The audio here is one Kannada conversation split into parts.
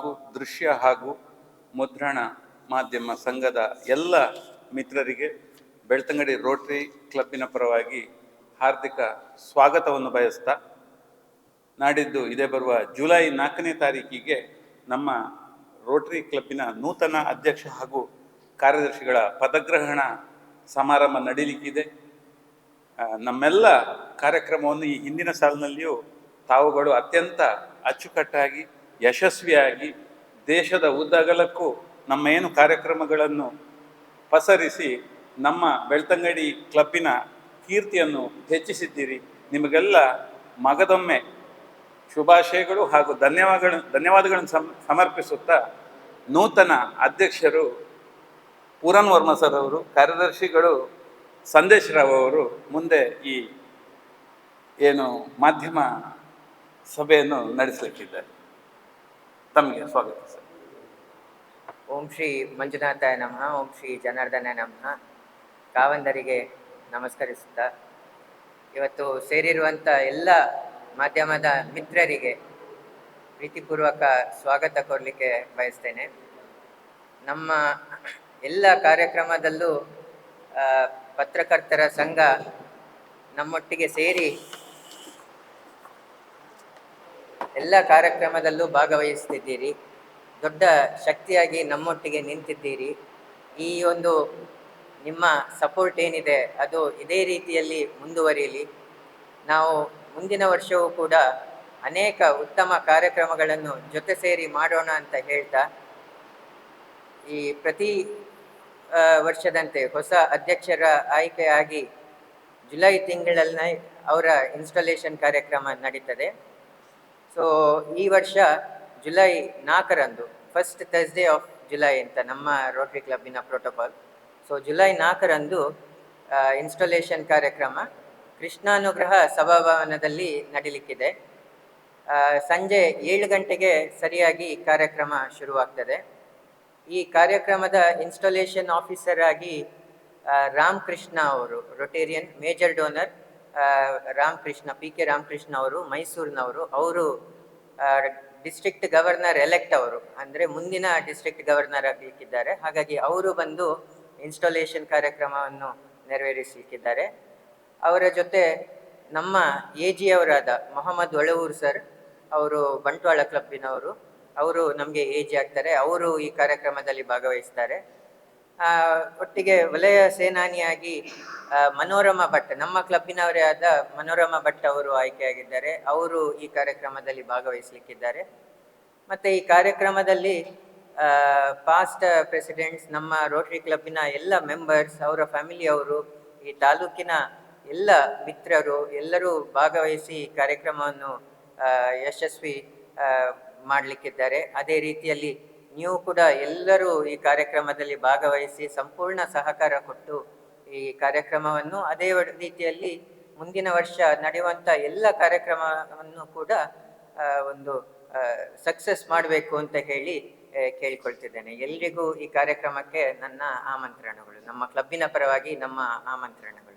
ವಾಕು ದೃಶ್ಯ ಹಾಗೂ ಮುದ್ರಣ ಮಾಧ್ಯಮ ಸಂಘದ ಎಲ್ಲ ಮಿತ್ರರಿಗೆ ಬೆಳ್ತಂಗಡಿ ರೋಟರಿ ಕ್ಲಬ್ಬಿನ ಪರವಾಗಿ ಹಾರ್ದಿಕ ಸ್ವಾಗತವನ್ನು ಬಯಸ್ತಾ ನಾಡಿದ್ದು ಇದೇ ಬರುವ ಜುಲೈ ನಾಲ್ಕನೇ ತಾರೀಕಿಗೆ ನಮ್ಮ ರೋಟರಿ ಕ್ಲಬ್ಬಿನ ನೂತನ ಅಧ್ಯಕ್ಷ ಹಾಗೂ ಕಾರ್ಯದರ್ಶಿಗಳ ಪದಗ್ರಹಣ ಸಮಾರಂಭ ನಡೀಲಿಕ್ಕಿದೆ. ನಮ್ಮೆಲ್ಲ ಕಾರ್ಯಕ್ರಮವನ್ನು ಈ ಹಿಂದಿನ ಸಾಲಿನಲ್ಲಿಯೂ ತಾವುಗಳು ಅತ್ಯಂತ ಅಚ್ಚುಕಟ್ಟಾಗಿ ಯಶಸ್ವಿಯಾಗಿ ದೇಶದ ಉದ್ದಗಲಕ್ಕೂ ನಮ್ಮ ಏನು ಕಾರ್ಯಕ್ರಮಗಳನ್ನು ಪಸರಿಸಿ ನಮ್ಮ ಬೆಳ್ತಂಗಡಿ ಕ್ಲಬ್ಬಿನ ಕೀರ್ತಿಯನ್ನು ಹೆಚ್ಚಿಸಿದ್ದೀರಿ. ನಿಮಗೆಲ್ಲ ಮಗದೊಮ್ಮೆ ಶುಭಾಶಯಗಳು ಹಾಗೂ ಧನ್ಯವಾದಗಳು, ಧನ್ಯವಾದಗಳನ್ನು ಸಮ್ ಸಮರ್ಪಿಸುತ್ತಾ ನೂತನ ಅಧ್ಯಕ್ಷರು ಪೂರನ್ ವರ್ಮ ಸರ್ ಅವರು, ಕಾರ್ಯದರ್ಶಿಗಳು ಸಂದೇಶ್ ರಾವ್ ಅವರು ಮುಂದೆ ಈ ಏನು ಮಾಧ್ಯಮ ಸಭೆಯನ್ನು ನಡೆಸಲಿಕ್ಕಿದ್ದಾರೆ. ತಮಗೆ ಸ್ವಾಗತ ಸರ್. ಓಂ ಶ್ರೀ ಮಂಜುನಾಥಾಯ ನಮಃ, ಓಂ ಶ್ರೀ ಜನಾರ್ದನ ನಮಃ. ಕಾವಂದರಿಗೆ ನಮಸ್ಕರಿಸುತ್ತಾ, ಇವತ್ತು ಸೇರಿರುವಂಥ ಎಲ್ಲ ಮಾಧ್ಯಮದ ಮಿತ್ರರಿಗೆ ಪ್ರೀತಿಪೂರ್ವಕ ಸ್ವಾಗತ ಕೋರಲಿಕ್ಕೆ ಬಯಸ್ತೇನೆ. ನಮ್ಮ ಎಲ್ಲ ಕಾರ್ಯಕ್ರಮದಲ್ಲೂ ಪತ್ರಕರ್ತರ ಸಂಘ ನಮ್ಮೊಟ್ಟಿಗೆ ಸೇರಿ ಎಲ್ಲ ಕಾರ್ಯಕ್ರಮದಲ್ಲೂ ಭಾಗವಹಿಸ್ತಿದ್ದೀರಿ. ದೊಡ್ಡ ಶಕ್ತಿಯಾಗಿ ನಮ್ಮೊಟ್ಟಿಗೆ ನಿಂತಿದ್ದೀರಿ. ಈ ಒಂದು ನಿಮ್ಮ ಸಪೋರ್ಟ್ ಏನಿದೆ, ಅದು ಇದೇ ರೀತಿಯಲ್ಲಿ ಮುಂದುವರಿಯಲಿ ನಾವು ಮುಂದಿನ ವರ್ಷವೂ ಕೂಡ ಅನೇಕ ಉತ್ತಮ ಕಾರ್ಯಕ್ರಮಗಳನ್ನು ಜೊತೆ ಸೇರಿ ಮಾಡೋಣ ಅಂತ ಹೇಳ್ತಾ, ಈ ಪ್ರತಿ ವರ್ಷದಂತೆ ಹೊಸ ಅಧ್ಯಕ್ಷರ ಆಯ್ಕೆಯಾಗಿ ಜುಲೈ ತಿಂಗಳಲ್ಲಿ ಅವರ ಇನ್ಸ್ಟಾಲೇಷನ್ ಕಾರ್ಯಕ್ರಮ ನಡೀತದೆ. ಸೊ ಈ ವರ್ಷ ಜುಲೈ ನಾಲ್ಕರಂದು ಫಸ್ಟ್ ಥರ್ಸ್ಡೇ ಆಫ್ ಜುಲೈ ಅಂತ ನಮ್ಮ ರೋಟರಿ ಕ್ಲಬ್ಬಿನ ಪ್ರೋಟೋಕಾಲ್ ಸೊ ಜುಲೈ ನಾಲ್ಕರಂದು ಇನ್ಸ್ಟಾಲೇಷನ್ ಕಾರ್ಯಕ್ರಮ. ಕೃಷ್ಣಾನುಗ್ರಹ ಸಭಾಭವನದಲ್ಲಿ ನಡೀಲಿಕ್ಕಿದೆ. ಸಂಜೆ ಏಳು ಗಂಟೆಗೆ ಸರಿಯಾಗಿ ಕಾರ್ಯಕ್ರಮ ಶುರುವಾಗ್ತದೆ. ಈ ಕಾರ್ಯಕ್ರಮದ ಇನ್ಸ್ಟಾಲೇಷನ್ ಆಫೀಸರ್ ಆಗಿ ರಾಮಕೃಷ್ಣ ರಾಮ್ ಕೃಷ್ಣ ಅವರು Rotarian major donor Ram Krishna P K Ramakrishna ಅವರು, ಮೈಸೂರಿನವರು, ಅವರು ಡಿಸ್ಟ್ರಿಕ್ಟ್ ಗವರ್ನರ್ ಎಲೆಕ್ಟ್ ಅವರು. ಅಂದರೆ ಮುಂದಿನ ಡಿಸ್ಟ್ರಿಕ್ಟ್ ಗವರ್ನರ್ ಆಗಲಿಕ್ಕಿದ್ದಾರೆ ಹಾಗಾಗಿ ಅವರು ಬಂದು ಇನ್ಸ್ಟಾಲೇಷನ್ ಕಾರ್ಯಕ್ರಮವನ್ನು ನೆರವೇರಿಸಲಿಕ್ಕಿದ್ದಾರೆ. ಅವರ ಜೊತೆ ನಮ್ಮ ಎ ಜಿ ಅವರಾದ ಮೊಹಮ್ಮದ್ ಒಳವೂರು ಸರ್ ಅವರು ಬಂಟ್ವಾಳ ಕ್ಲಬ್ಬಿನವರು ಅವರು ನಮಗೆ ಎ ಜಿ ಆಗ್ತಾರೆ. ಅವರು ಈ ಕಾರ್ಯಕ್ರಮದಲ್ಲಿ ಭಾಗವಹಿಸ್ತಾರೆ. ಒಟ್ಟಿಗೆ ವಲಯ ಸೇನಾನಿಯಾಗಿ ಮನೋರಮಾ ಭಟ್, ನಮ್ಮ ಕ್ಲಬ್ಬಿನವರೇ ಆದ ಮನೋರಮಾ ಭಟ್ ಅವರು ಆಯ್ಕೆಯಾಗಿದ್ದಾರೆ. ಅವರು ಈ ಕಾರ್ಯಕ್ರಮದಲ್ಲಿ ಭಾಗವಹಿಸಲಿಕ್ಕಿದ್ದಾರೆ. ಮತ್ತೆ ಈ ಕಾರ್ಯಕ್ರಮದಲ್ಲಿ ಪಾಸ್ಟ್ ಪ್ರೆಸಿಡೆಂಟ್ಸ್ ನಮ್ಮ ರೋಟರಿ ಕ್ಲಬ್ಬಿನ ಎಲ್ಲ ಮೆಂಬರ್ಸ್ ಅವರ ಫ್ಯಾಮಿಲಿಯವರು ಈ ತಾಲೂಕಿನ ಎಲ್ಲ ಮಿತ್ರರು ಎಲ್ಲರೂ ಭಾಗವಹಿಸಿ ಈ ಕಾರ್ಯಕ್ರಮವನ್ನು ಯಶಸ್ವಿ ಮಾಡಲಿಕ್ಕಿದ್ದಾರೆ. ಅದೇ ರೀತಿಯಲ್ಲಿ ನೀವು ಕೂಡ ಎಲ್ಲರೂ ಈ ಕಾರ್ಯಕ್ರಮದಲ್ಲಿ ಭಾಗವಹಿಸಿ ಸಂಪೂರ್ಣ ಸಹಕಾರ ಕೊಟ್ಟು ಈ ಕಾರ್ಯಕ್ರಮವನ್ನು ಅದೇ ರೀತಿಯಲ್ಲಿ ಮುಂದಿನ ವರ್ಷ ನಡೆಯುವಂಥ ಎಲ್ಲ ಕಾರ್ಯಕ್ರಮವನ್ನು ಕೂಡ ಒಂದು ಸಕ್ಸಸ್ ಮಾಡಬೇಕು ಅಂತ ಹೇಳಿ ಕೇಳಿಕೊಳ್ತಿದ್ದೇನೆ. ಎಲ್ರಿಗೂ ಈ ಕಾರ್ಯಕ್ರಮಕ್ಕೆ ನನ್ನ ಆಮಂತ್ರಣಗಳು. ನಮ್ಮ ಕ್ಲಬ್ಬಿನ ಪರವಾಗಿ ನಮ್ಮ ಆಮಂತ್ರಣಗಳು.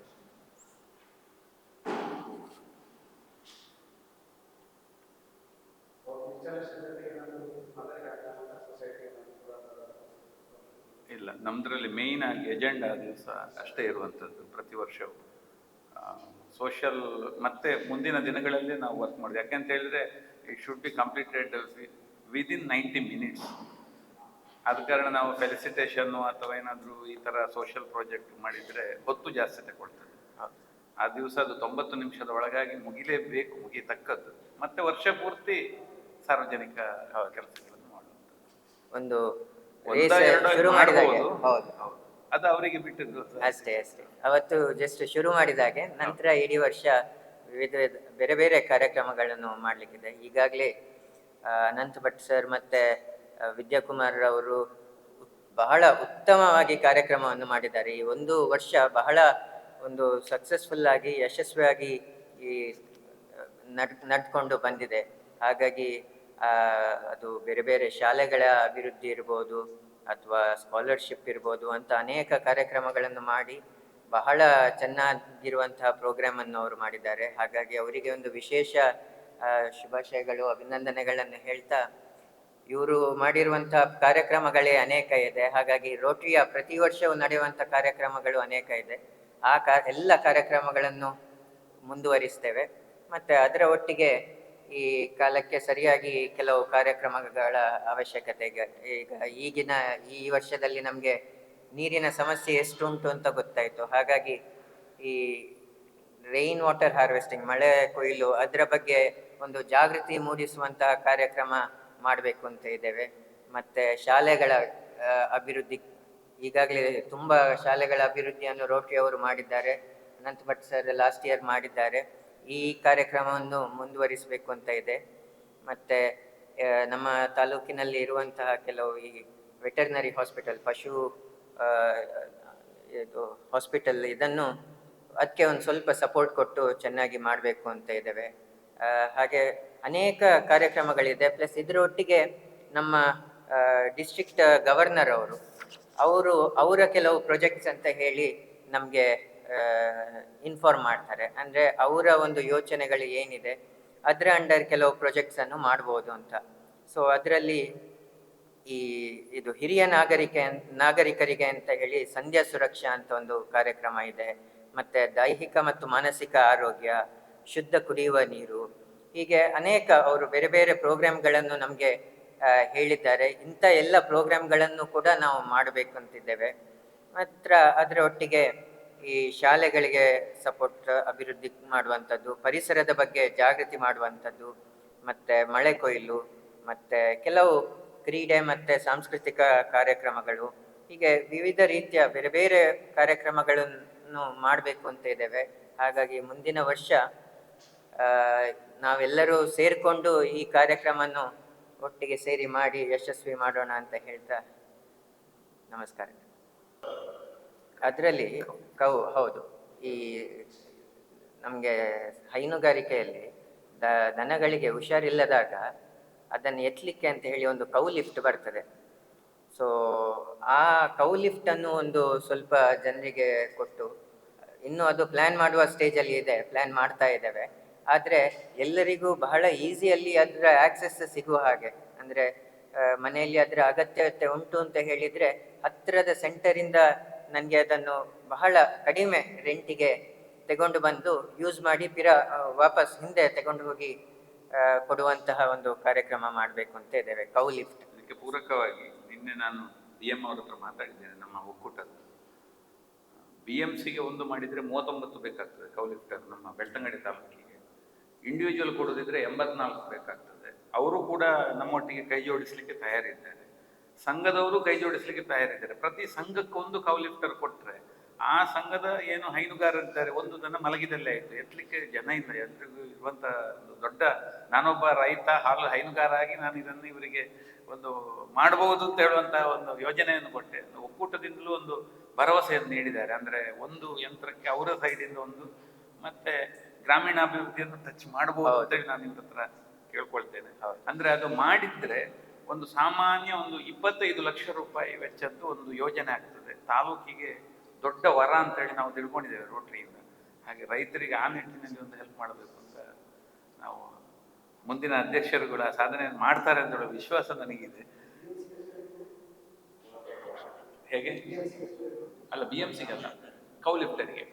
ಇಲ್ಲ. ನಮ್ಮದ್ರಲ್ಲಿ ಮೇಯ್ನ್ ಆಗಿ ಎಜೆಂಡಾ ದಿವಸ ಅಷ್ಟೇ ಇರುವಂಥದ್ದು ಪ್ರತಿ ವರ್ಷವೂ. ಸೋಷಲ್ ಮತ್ತೆ ಮುಂದಿನ ದಿನಗಳಲ್ಲಿ ನಾವು ವರ್ಕ್ ಮಾಡಿದ್ವಿ ಯಾಕೆಂತ ಹೇಳಿದ್ರೆ it should be completed within ninety minutes ಆದ ಕಾರಣ ನಾವು ಫೆಲಿಸಿಟೇಷನ್ನು ಅಥವಾ ಏನಾದರೂ ಈ ಥರ ಸೋಷಿಯಲ್ ಪ್ರಾಜೆಕ್ಟ್ ಮಾಡಿದರೆ ಹೊತ್ತು ಜಾಸ್ತಿ ತಗೊಳ್ತದೆ. ಆ ದಿವಸ ಅದು ತೊಂಬತ್ತು ನಿಮಿಷದ ಒಳಗಾಗಿ ಮುಗಿಲೇಬೇಕು ಮುಗಿತಕ್ಕದ್ದು. ಮತ್ತೆ ವರ್ಷ ಪೂರ್ತಿ ಸಾರ್ವಜನಿಕ ಕೆಲಸಗಳನ್ನು ಮಾಡುವಂಥದ್ದು. ಒಂದು ಶುರು ಮಾಡಿದಾಗೆ. ಹೌದು. ಅದು ಅವರಿಗೆ ಬಿಟ್ಟಿದ್ದು. ಅಷ್ಟೇ ಅಷ್ಟೇ. ಅವತ್ತು ಜಸ್ಟ್ ಶುರು ಮಾಡಿದಾಗೆ ನಂತರ ಇಡೀ ವರ್ಷ ವಿವಿಧ ವಿಧ- ಬೇರೆ ಬೇರೆ ಕಾರ್ಯಕ್ರಮಗಳನ್ನು ಮಾಡಲಿಕ್ಕಿದೆ. ಈಗಾಗಲೇ ಅನಂತ್ ಭಟ್ ಸರ್ ಮತ್ತೆ ವಿದ್ಯಾಕುಮಾರ್ ಅವರು ಬಹಳ ಉತ್ತಮವಾಗಿ ಕಾರ್ಯಕ್ರಮವನ್ನು ಮಾಡಿದ್ದಾರೆ. ಈ ಒಂದು ವರ್ಷ ಬಹಳ ಒಂದು ಸಕ್ಸಸ್ಫುಲ್ ಆಗಿ ಯಶಸ್ವಿಯಾಗಿ ಈ ನಡ್ ನಡ್ಕೊಂಡು ಬಂದಿದೆ. ಹಾಗಾಗಿ ಅದು ಬೇರೆ ಬೇರೆ ಶಾಲೆಗಳ ಅಭಿವೃದ್ಧಿ ಇರ್ಬೋದು ಅಥವಾ ಸ್ಕಾಲರ್ಶಿಪ್ ಇರ್ಬೋದು ಅಂತ ಅನೇಕ ಕಾರ್ಯಕ್ರಮಗಳನ್ನು ಮಾಡಿ ಬಹಳ ಚೆನ್ನಾಗಿರುವಂತಹ ಪ್ರೋಗ್ರಾಮ್ ಅನ್ನು ಅವರು ಮಾಡಿದ್ದಾರೆ. ಹಾಗಾಗಿ ಅವರಿಗೆ ಒಂದು ವಿಶೇಷ ಶುಭಾಶಯಗಳು, ಅಭಿನಂದನೆಗಳನ್ನು ಹೇಳ್ತಾ ಇವರು ಮಾಡಿರುವಂತಹ ಕಾರ್ಯಕ್ರಮಗಳೇ ಅನೇಕ ಇದೆ. ಹಾಗಾಗಿ ರೋಟರಿಯ ಪ್ರತಿ ವರ್ಷವೂ ನಡೆಯುವಂಥ ಕಾರ್ಯಕ್ರಮಗಳು ಅನೇಕ ಇದೆ. ಆ ಕಾ, ಎಲ್ಲ ಕಾರ್ಯಕ್ರಮಗಳನ್ನು ಮುಂದುವರಿಸ್ತೇವೆ. ಮತ್ತು ಅದರ ಒಟ್ಟಿಗೆ ಈ ಕಾಲಕ್ಕೆ ಸರಿಯಾಗಿ ಕೆಲವು ಕಾರ್ಯಕ್ರಮಗಳ ಅವಶ್ಯಕತೆ ಈಗ ಈಗ ಈಗಿನ ಈ ವರ್ಷದಲ್ಲಿ ನಮಗೆ ನೀರಿನ ಸಮಸ್ಯೆ ಎಷ್ಟು ಉಂಟು ಅಂತ ಗೊತ್ತಾಯಿತು. ಹಾಗಾಗಿ ಈ ರೈನ್ ವಾಟರ್ ಹಾರ್ವೆಸ್ಟಿಂಗ್ ಮಳೆ ಕೊಯ್ಲು, ಅದರ ಬಗ್ಗೆ ಒಂದು ಜಾಗೃತಿ ಮೂಡಿಸುವಂತಹ ಕಾರ್ಯಕ್ರಮ ಮಾಡಬೇಕು ಅಂತ ಇದ್ದೇವೆ. ಮತ್ತೆ ಶಾಲೆಗಳ ಅಭಿವೃದ್ಧಿ, ಈಗಾಗಲೇ ತುಂಬ ಶಾಲೆಗಳ ಅಭಿವೃದ್ಧಿಯನ್ನು ರೋಟಿ ಅವರು ಮಾಡಿದ್ದಾರೆ. Anant Bhat sir last year ಮಾಡಿದ್ದಾರೆ. ಈ ಕಾರ್ಯಕ್ರಮವನ್ನು ಮುಂದುವರಿಸಬೇಕು ಅಂತ ಇದೆ. ಮತ್ತೆ ನಮ್ಮ ತಾಲೂಕಿನಲ್ಲಿ ಇರುವಂತಹ ಕೆಲವು ಈ ವೆಟರ್ನರಿ ಹಾಸ್ಪಿಟಲ್, ಪಶು ಇದು ಹಾಸ್ಪಿಟಲ್ ಇದನ್ನು ಅದಕ್ಕೆ ಒಂದು ಸ್ವಲ್ಪ ಸಪೋರ್ಟ್ ಕೊಟ್ಟು ಚೆನ್ನಾಗಿ ಮಾಡಬೇಕು ಅಂತ ಇದ್ದೇವೆ. ಹಾಗೆ ಅನೇಕ ಕಾರ್ಯಕ್ರಮಗಳಿದೆ. ಪ್ಲಸ್ ಇದರೊಟ್ಟಿಗೆ ನಮ್ಮ ಡಿಸ್ಟ್ರಿಕ್ಟ್ ಗವರ್ನರ್ ಅವರು ಅವರು, ಅವರ ಕೆಲವು ಪ್ರಾಜೆಕ್ಟ್ಸ್ ಅಂತ ಹೇಳಿ ನಮಗೆ ಇನ್ಫಾರ್ಮ್ ಮಾಡ್ತಾರೆ. ಅಂದರೆ ಅವರ ಒಂದು ಯೋಚನೆಗಳು ಏನಿದೆ, ಅದರ ಅಂಡರ್ ಕೆಲವು ಪ್ರಾಜೆಕ್ಟ್ಸನ್ನು ಮಾಡ್ಬೋದು ಅಂತ. ಸೊ ಅದರಲ್ಲಿ ಈ ಇದು ಹಿರಿಯ ನಾಗರಿಕ ನಾಗರಿಕರಿಗೆ ಅಂತ ಹೇಳಿ ಸಂಧ್ಯಾ ಸುರಕ್ಷಾ ಅಂತ ಒಂದು ಕಾರ್ಯಕ್ರಮ ಇದೆ. ಮತ್ತೆ ದೈಹಿಕ ಮತ್ತು ಮಾನಸಿಕ ಆರೋಗ್ಯ, ಶುದ್ಧ ಕುಡಿಯುವ ನೀರು, ಹೀಗೆ ಅನೇಕ ಅವರು ಬೇರೆ ಬೇರೆ ಪ್ರೋಗ್ರಾಮ್ಗಳನ್ನು ನಮಗೆ ಹೇಳಿದ್ದಾರೆ. ಇಂಥ ಎಲ್ಲ ಪ್ರೋಗ್ರಾಮ್ಗಳನ್ನು ಕೂಡ ನಾವು ಮಾಡಬೇಕು ಅಂತಿದ್ದೇವೆ. ಮಾತ್ರ ಅದರ ಒಟ್ಟಿಗೆ ಈ ಶಾಲೆಗಳಿಗೆ ಸಪೋರ್ಟ್ ಅಭಿವೃದ್ಧಿ ಮಾಡುವಂಥದ್ದು, ಪರಿಸರದ ಬಗ್ಗೆ ಜಾಗೃತಿ ಮಾಡುವಂಥದ್ದು, ಮತ್ತೆ ಮಳೆ ಕೊಯ್ಲು, ಮತ್ತೆ ಕೆಲವು ಕ್ರೀಡೆ ಮತ್ತೆ ಸಾಂಸ್ಕೃತಿಕ ಕಾರ್ಯಕ್ರಮಗಳು, ಹೀಗೆ ವಿವಿಧ ರೀತಿಯ ಬೇರೆ ಬೇರೆ ಕಾರ್ಯಕ್ರಮಗಳನ್ನು ಮಾಡಬೇಕು ಅಂತ ಇದ್ದೇವೆ. ಹಾಗಾಗಿ ಮುಂದಿನ ವರ್ಷ ನಾವೆಲ್ಲರೂ ಸೇರಿಕೊಂಡು ಈ ಕಾರ್ಯಕ್ರಮವನ್ನು ಒಟ್ಟಿಗೆ ಸೇರಿ ಮಾಡಿ ಯಶಸ್ವಿ ಮಾಡೋಣ ಅಂತ ಹೇಳ್ತಾ ನಮಸ್ಕಾರ. ಅದರಲ್ಲಿ ಕೌ ಹೌದು. ಈ ನಮಗೆ ಹೈನುಗಾರಿಕೆಯಲ್ಲಿ ದ, ದನಗಳಿಗೆ ಹುಷಾರಿಲ್ಲದಾಗ ಅದನ್ನು ಎತ್ತಲಿಕ್ಕೆ ಅಂತ ಹೇಳಿ ಒಂದು ಕೌ ಲಿಫ್ಟ್ ಬರ್ತದೆ. ಸೊ, ಆ ಕೌ ಲಿಫ್ಟನ್ನು ಒಂದು ಸ್ವಲ್ಪ ಜನರಿಗೆ ಕೊಟ್ಟು, ಇನ್ನು ಅದು ಪ್ಲ್ಯಾನ್ ಮಾಡುವ ಸ್ಟೇಜಲ್ಲಿ ಇದೆ ಪ್ಲ್ಯಾನ್ ಮಾಡ್ತಾ ಇದ್ದೇವೆ. ಆದರೆ ಎಲ್ಲರಿಗೂ ಬಹಳ ಈಸಿಯಲ್ಲಿ ಅದರ ಆಕ್ಸೆಸ್ ಸಿಗುವ ಹಾಗೆ. ಅಂದರೆ ಮನೆಯಲ್ಲಿ ಅದರ ಅಗತ್ಯತೆ ಉಂಟು ಅಂತ ಹೇಳಿದರೆ ಹತ್ತಿರದ ಸೆಂಟರಿಂದ ನನಗೆ ಅದನ್ನು ಬಹಳ ಕಡಿಮೆ ರೆಂಟಿಗೆ ತಗೊಂಡು ಬಂದು ಯೂಸ್ ಮಾಡಿ ಪಿರ ವಾಪಸ್ ಹಿಂದೆ ತಗೊಂಡು ಹೋಗಿ ಕೊಡುವಂತಹ ಒಂದು ಕಾರ್ಯಕ್ರಮ ಮಾಡಬೇಕು ಅಂತ ಇದ್ದೇವೆ, ಕೌ ಲಿಫ್ಟ್. ಇದಕ್ಕೆ ಪೂರಕವಾಗಿ ನಿನ್ನೆ ನಾನು ಬಿ ಎಂ ಅವ್ರ ಹತ್ರ ಮಾತಾಡಿದ್ದೇನೆ, ನಮ್ಮ ಒಕ್ಕೂಟದ ಬಿ ಎಂ ಸಿಗೆ ಒಂದು ಮಾಡಿದರೆ ಮೂವತ್ತೊಂಬತ್ತು ಬೇಕಾಗ್ತದೆ ಕೌಲಿಫ್ಟರ್ ನಮ್ಮ ಬೆಳ್ತಂಗಡಿ ತಾಲೂಕಿಗೆ. ಇಂಡಿವಿಜುವಲ್ ಕೊಡೋದಿದ್ರೆ ಎಂಬತ್ನಾಲ್ಕು ಬೇಕಾಗ್ತದೆ. ಅವರು ಕೂಡ ನಮ್ಮೊಟ್ಟಿಗೆ ಕೈ ಜೋಡಿಸಲಿಕ್ಕೆ ತಯಾರಿದ್ದಾರೆ. ಸಂಘದವರು ಕೈ ಜೋಡಿಸಲಿಕ್ಕೆ ತಯಾರಿದ್ದಾರೆ ಪ್ರತಿ ಸಂಘಕ್ಕೆ ಒಂದು ಕೌಲಿಫ್ಟರ್ ಕೊಟ್ಟರೆ ಆ ಸಂಘದ ಏನು ಹೈನುಗಾರರಿದ್ದಾರೆ ಒಂದು ದನ ಮಲಗಿದಲ್ಲೇ ಆಯಿತು. ಎತ್ತಲಿಕ್ಕೆ ಜನ ಇಲ್ಲ ಎಲ್ರಿಗೂ ಇರುವಂಥ ಒಂದು ದೊಡ್ಡ ನಾನೊಬ್ಬ ರೈತ ಹಾಲು ಹೈನುಗಾರ ಆಗಿ ನಾನು ಇದನ್ನು ಇವರಿಗೆ ಒಂದು ಮಾಡಬಹುದು ಅಂತ ಹೇಳುವಂಥ ಒಂದು ಯೋಜನೆಯನ್ನು ಕೊಟ್ಟೆ. ಒಕ್ಕೂಟದಿಂದಲೂ ಒಂದು ಭರವಸೆಯನ್ನು ನೀಡಿದ್ದಾರೆ. ಅಂದ್ರೆ ಒಂದು ಯಂತ್ರಕ್ಕೆ ಅವರ ಸೈಡಿಂದ ಒಂದು ಮತ್ತೆ ಗ್ರಾಮೀಣಾಭಿವೃದ್ಧಿಯನ್ನು ಟಚ್ ಮಾಡಬಹುದು ಅಂತೇಳಿ ನಾನು ಇವ್ರ ಹತ್ರ ಕೇಳ್ಕೊಳ್ತೇನೆ ಅಂದ್ರೆ ಅದು ಮಾಡಿದ್ರೆ ಒಂದು ಸಾಮಾನ್ಯ ಒಂದು ಇಪ್ಪತ್ತೈದು ಲಕ್ಷ ರೂಪಾಯಿ ವೆಚ್ಚದ್ದು ಒಂದು ಯೋಜನೆ ಆಗ್ತದೆ. ತಾಲೂಕಿಗೆ ದೊಡ್ಡ ವರ ಅಂತ ಹೇಳಿ ನಾವು ತಿಳ್ಕೊಂಡಿದ್ದೇವೆ ರೋಟ್ರಿಯಿಂದ. ಹಾಗೆ ರೈತರಿಗೆ ಆ ನಿಟ್ಟಿನಲ್ಲಿ ಒಂದು ಹೆಲ್ಪ್ ಮಾಡಬೇಕು ಅಂತ ನಾವು ಮುಂದಿನ ಅಧ್ಯಕ್ಷರುಗಳ ಸಾಧನೆ ಮಾಡ್ತಾರೆ ಅಂತ ಹೇಳೋ ವಿಶ್ವಾಸ ನನಗಿದೆ. ಹೇಗೆ? ಅಲ್ಲ ಬಿ ಎಂ ಸಿಗಲ್ಲ ಕೌಲಿಫ್ಟರಿಗೆ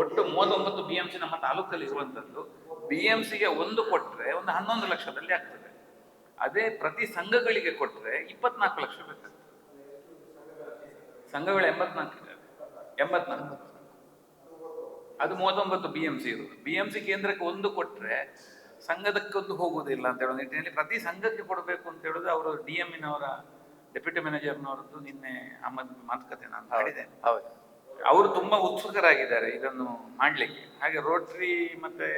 ಒಟ್ಟು ಮೂವತ್ತೊಂಬತ್ತು ಬಿ ಎಂ ಸಿ ನಮ್ಮ ತಾಲೂಕಲ್ಲಿ ಇರುವಂಥದ್ದು. ಬಿ ಎಂ ಸಿಗೆ ಒಂದು ಕೊಟ್ಟರೆ ಒಂದು ಹನ್ನೊಂದು ಲಕ್ಷದಲ್ಲಿ ಆಗ್ತದೆ. ಅದೇ ಪ್ರತಿ ಸಂಘಗಳಿಗೆ ಕೊಟ್ಟರೆ ಇಪ್ಪತ್ನಾಲ್ಕು ಲಕ್ಷ ಬೇಕಾಗ್ತದೆ. ಸಂಘಗಳು ಎಂಬತ್ನಾಲ್ಕು ಇದ್ದಾವೆ ಎಂಬತ್ನಾಲ್ಕು. ಅದು ಮೂವತ್ತೊಂಬತ್ತು ಬಿ ಎಂ ಸಿ ಇರುವುದು ಬಿ ಎಂ ಸಿ ಕೇಂದ್ರಕ್ಕೆ ಒಂದು ಕೊಟ್ಟರೆ ಸಂಘದಕ್ಕೊಂದು ಹೋಗುವುದಿಲ್ಲ ಅಂತ ಹೇಳೋ ನಿಟ್ಟಿನಲ್ಲಿ ಪ್ರತಿ ಸಂಘಕ್ಕೆ ಕೊಡಬೇಕು ಅಂತ ಹೇಳೋದು ಅವರು ಡಿ ಎಮ್ಮಿನವರ ಡೆಪ್ಯೂಟಿ ಮ್ಯಾನೇಜರ್ನವರದ್ದು ನಿನ್ನೆ ಅಹಮದ್ ಮಾತುಕತೆ ನಾನು ಹೇಳಿದೆ ಅವರು ತುಂಬಾ ಉತ್ಸುಕರಾಗಿದ್ದಾರೆ ಇದನ್ನು ಮಾಡಲಿಕ್ಕೆ. ಹಾಗೆ ರೋಟರಿ ಮತ್ತೆ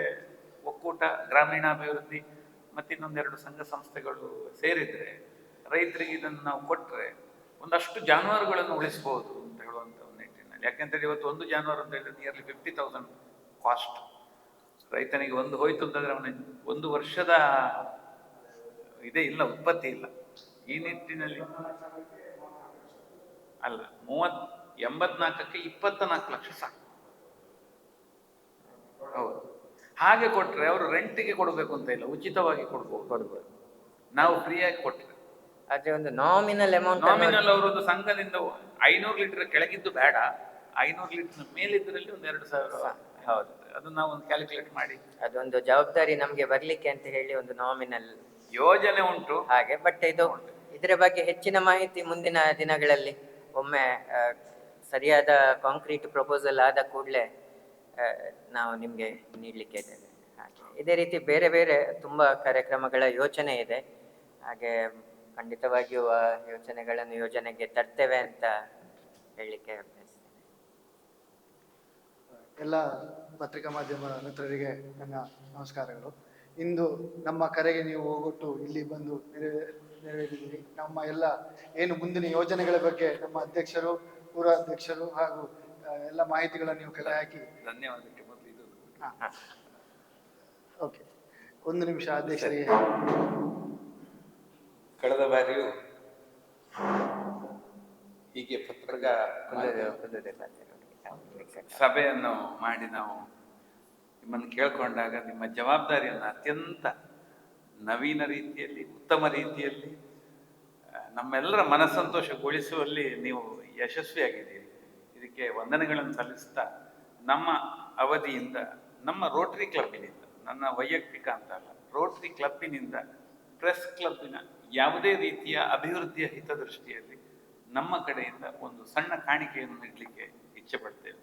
ಒಕ್ಕೂಟ ಗ್ರಾಮೀಣಾಭಿವೃದ್ಧಿ ಮತ್ತೆ ಇನ್ನೊಂದೆರಡು ಸಂಘ ಸಂಸ್ಥೆಗಳು ಸೇರಿದ್ರೆ ರೈತರಿಗೆ ಇದನ್ನು ನಾವು ಕೊಟ್ಟರೆ ಒಂದಷ್ಟು ಜಾನುವಾರುಗಳನ್ನು ಉಳಿಸ್ಬೋದು ಅಂತ ಹೇಳುವಂಥ ಒಂದು ನಿಟ್ಟಿನಲ್ಲಿ. ಇವತ್ತು ಒಂದು ಜಾನುವಾರು ಅಂತ ಹೇಳಿದ್ರೆ ನಿಯರ್ಲಿ ಫಿಫ್ಟಿ ತೌಸಂಡ್ ಕಾಸ್ಟ್ ರೈತನಿಗೆ ಒಂದು ಹೋಯ್ತು ಅಂತಂದ್ರೆ ಅವನ ಒಂದು ವರ್ಷದ ಇದೇ ಇಲ್ಲ, ಉತ್ಪತ್ತಿ ಇಲ್ಲ. ಈ ನಿಟ್ಟಿನಲ್ಲಿ ಅಲ್ಲ, ಮೂವತ್ ಎಂಬತ್ನಾಲ್ಕಕ್ಕೆ ಇಪ್ಪತ್ತ ನಾಲ್ಕು ಲಕ್ಷ ಸಾಕು. ಹೌದು. ಹಾಗೆ ಕೊಟ್ರೆ ಅವರು ರೆಂಟಿಗೆ ಕೊಡಬೇಕು ಅಂತ ಇಲ್ಲ ಉಚಿತವಾಗಿ ಕೊಡ್ಬೋದು ಕೊಡ್ಬೋದು. ನಾವು ಫ್ರೀಯಾಗಿ ಕೊಟ್ಟರೆ ಅದೇ ಒಂದು ನಾಮಿನಲ್ ಅಮೌಂಟ್ ನಾಮಿನಲ್ ಅವರೊಂದು ಸಂಘದಿಂದ ಐನೂರು ಲೀಟರ್ ಕೆಳಗಿದ್ದು ಬೇಡ. ಐನೂರು ಲೀಟರ್ ಮೇಲಿದ್ದರಲ್ಲಿ ಒಂದು ಎರಡು ಸಾವಿರ ಹೌದು. ಅದು ನಾವು ಒಂದು ಕ್ಯಾಲ್ಕುಲೇಟ್ ಮಾಡಿ. ಅದೊಂದು ಜವಾಬ್ದಾರಿ ನಮಗೆ ಬರ್ಲಿಕ್ಕೆ ಅಂತ ಹೇಳಿ ಒಂದು ನಾಮಿನಲ್ ಯೋಜನೆ ಉಂಟು. ಹಾಗೆ ಬಟ್ ಇದು ಇದರ ಬಗ್ಗೆ ಹೆಚ್ಚಿನ ಮಾಹಿತಿ ಮುಂದಿನ ದಿನಗಳಲ್ಲಿ. ಒಮ್ಮೆ ಸರಿಯಾದ ಕಾಂಕ್ರೀಟ್ ಪ್ರಪೋಸಲ್ ಆದ ಕೂಡಲೇ ನಾವು ನಿಮಗೆ ನೀಡಲಿಕ್ಕೆ ಇದ್ದೇವೆ. ಹಾಗೆ ಇದೇ ರೀತಿ ಬೇರೆ ಬೇರೆ ತುಂಬ ಕಾರ್ಯಕ್ರಮಗಳ ಯೋಚನೆ ಇದೆ. ಹಾಗೆ ಖಂಡಿತವಾಗಿಯೂ ಆ ಯೋಚನೆಗಳನ್ನು ಯೋಜನೆಗೆ ತರ್ತೇವೆ ಅಂತ ಹೇಳಲಿಕ್ಕೆ ಎಲ್ಲ ಪತ್ರಿಕಾ ಮಾಧ್ಯಮ ಮಿತ್ರರಿಗೆ ನನ್ನ ನಮಸ್ಕಾರಗಳು. ಇಂದು ನಮ್ಮ ಕರೆಗೆ ನೀವು ಹೋಗೊಟ್ಟು ಇಲ್ಲಿ ಬಂದು ನೆರವೇ, ನೆರವೇರಿದ್ದೀರಿ. ನಮ್ಮ ಎಲ್ಲ ಏನು ಮುಂದಿನ ಯೋಜನೆಗಳ ಬಗ್ಗೆ ನಮ್ಮ ಅಧ್ಯಕ್ಷರು, ಪೂರ್ವಾಧ್ಯಕ್ಷರು ಹಾಗೂ ಎಲ್ಲ ಮಾಹಿತಿಗಳನ್ನು ನೀವು ಕಲೆ ಹಾಕಿ. ಧನ್ಯವಾದಕ್ಕೆ ಮೊದಲು ಇದು ಓಕೆ ಒಂದು ನಿಮಿಷ ಅಧ್ಯಕ್ಷರಿಗೆ ಕಳೆದ ಬಾರಿಯೂ ಹೀಗೆ ಪತ್ರಿಕಾ. ಸಭೆಯನ್ನು ಮಾಡಿ ನಾವು ನಿಮ್ಮನ್ನು ಕೇಳ್ಕೊಂಡಾಗ ನಿಮ್ಮ ಜವಾಬ್ದಾರಿಯನ್ನು ಅತ್ಯಂತ ನವೀನ ರೀತಿಯಲ್ಲಿ ಉತ್ತಮ ರೀತಿಯಲ್ಲಿ ನಮ್ಮೆಲ್ಲರ ಮನಸ್ಸಂತೋಷಗೊಳಿಸುವಲ್ಲಿ ನೀವು ಯಶಸ್ವಿಯಾಗಿದ್ದೀರಿ. ಇದಕ್ಕೆ ವಂದನೆಗಳನ್ನು ಸಲ್ಲಿಸ್ತಾ ನಮ್ಮ ಅವಧಿಯಿಂದ, ನಮ್ಮ ರೋಟರಿ ಕ್ಲಬ್ಬಿನಿಂದ ನನ್ನ ವೈಯಕ್ತಿಕ ಅಂತ ಅಲ್ಲ ರೋಟರಿ ಕ್ಲಬ್ಬಿನಿಂದ ಪ್ರೆಸ್ ಕ್ಲಬ್ಬಿನ ಯಾವುದೇ ರೀತಿಯ ಅಭಿವೃದ್ಧಿಯ ಹಿತದೃಷ್ಟಿಯಲ್ಲಿ ನಮ್ಮ ಕಡೆಯಿಂದ ಒಂದು ಸಣ್ಣ ಕಾಣಿಕೆಯನ್ನು ನೀಡಲಿಕ್ಕೆ ಇಚ್ಛೆ ಪಡ್ತೇವೆ.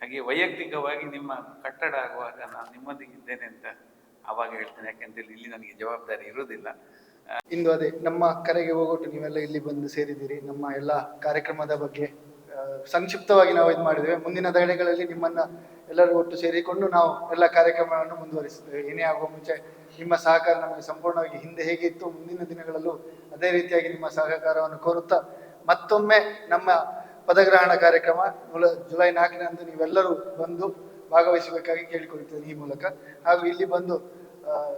ಹಾಗೆ ವೈಯಕ್ತಿಕವಾಗಿ ನಿಮ್ಮ ಕಟ್ಟಡ ಆಗುವಾಗ ನಾನು ನಿಮ್ಮೊಂದಿಗೆ ಇದ್ದೇನೆ ಅಂತ ಆವಾಗ ಹೇಳ್ತೇನೆ ಯಾಕೆಂತೇಳಿ ಇಲ್ಲಿ ನನಗೆ ಜವಾಬ್ದಾರಿ ಇರುವುದಿಲ್ಲ. ಇಂದು ಅದೇ ನಮ್ಮ ಕರೆಗೆ ಹೋಗೋಟು, ನೀವೆಲ್ಲ ಇಲ್ಲಿ ಬಂದು ಸೇರಿದ್ದೀರಿ. ನಮ್ಮ ಎಲ್ಲ ಕಾರ್ಯಕ್ರಮದ ಬಗ್ಗೆ ಸಂಕ್ಷಿಪ್ತವಾಗಿ ನಾವು ಇದು ಮಾಡಿದ್ದೇವೆ. ಮುಂದಿನ ದಿನಗಳಲ್ಲಿ ನಿಮ್ಮನ್ನ ಎಲ್ಲರೂ ಒಟ್ಟು ಸೇರಿಕೊಂಡು ನಾವು ಎಲ್ಲ ಕಾರ್ಯಕ್ರಮವನ್ನು ಮುಂದುವರಿಸುತ್ತೇವೆ. ಏನೇ ಆಗುವ ಮುಂಚೆ ನಿಮ್ಮ ಸಹಕಾರ ನಮಗೆ ಸಂಪೂರ್ಣವಾಗಿ ಹಿಂದೆ ಹೇಗಿತ್ತು ಮುಂದಿನ ದಿನಗಳಲ್ಲೂ ಅದೇ ರೀತಿಯಾಗಿ ನಿಮ್ಮ ಸಹಕಾರವನ್ನು ಕೋರುತ್ತಾ ಮತ್ತೊಮ್ಮೆ ನಮ್ಮ ಪದಗ್ರಹಣ ಕಾರ್ಯಕ್ರಮ ಜುಲೈ ನಾಲ್ಕರಂದು ನೀವೆಲ್ಲರೂ ಬಂದು ಭಾಗವಹಿಸಬೇಕಾಗಿ ಕೇಳಿಕೊಳ್ಳುತ್ತೇನೆ ಈ ಮೂಲಕ. ಹಾಗೂ ಇಲ್ಲಿ ಬಂದು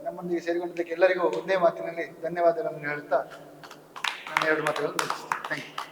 ನಮ್ಮೊಂದಿಗೆ ಸೇರಿಕೊಂಡಿದ್ದಕ್ಕೆ ಎಲ್ಲರಿಗೂ ಒಂದೇ ಮಾತಿನಲ್ಲಿ ಧನ್ಯವಾದಗಳನ್ನು ಹೇಳುತ್ತಾ ನಾನು ಎರಡು ಮಾತುಗಳನ್ನು thank you